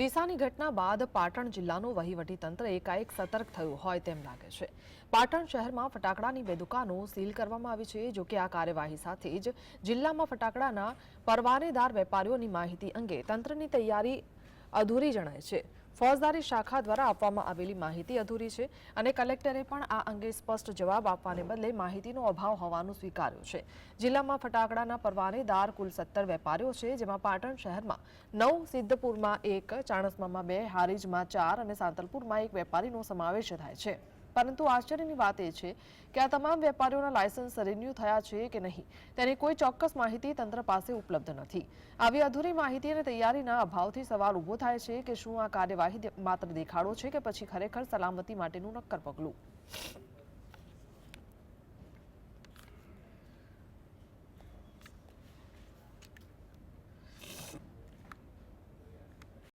ડીસાની ઘટના બાદ પાટણ જિલ્લાનું વહીવટીતંત્ર એકાએક સતર્ક થયું હોય તેમ લાગે છે. પાટણ શહેરમાં ફટાકડાની બે દુકાનો સીલ કરવામાં આવી છે, જોકે આ કાર્યવાહી સાથે જ જિલ્લામાં ફટાકડાના પરવાનેદાર વેપારીઓની માહિતી અંગે તંત્રની તૈયારી અધૂરી જણાય છે. ફોજદારી શાખા દ્વારા આપવામાં આવેલી માહિતી અધૂરી છે અને કલેક્ટરે પણ આ અંગે સ્પષ્ટ જવાબ આપવાને બદલે માહિતીનો અભાવ હોવાનું સ્વીકાર્યું છે. જિલ્લામાં ફટાકડાના પરવાનેદાર કુલ સત્તર વેપારીઓ છે, જેમાં પાટણ શહેરમાં નવ, સિદ્ધપુરમાં એક, ચાણસ્મામાં બે, હારીજમાં ચાર અને સાંતલપુરમાં એક વેપારીનો સમાવેશ થાય છે. પરંતુ આશ્ચર્યની વાત એ છે કે આ તમામ વેપારીઓના લાયસન્સ રિન્યૂ થયા છે કે નહીં, તેની કોઈ ચોક્કસ માહિતી તંત્ર પાસે ઉપલબ્ધ નથી. આવી અધૂરી માહિતી અને તૈયારીના અભાવથી સવાલ ઊભો થાય છે કે શું આ કાર્યવાહી માત્ર દેખાડો છે કે પછી ખરેખર સલામતી માટેનું નક્કર પગલું?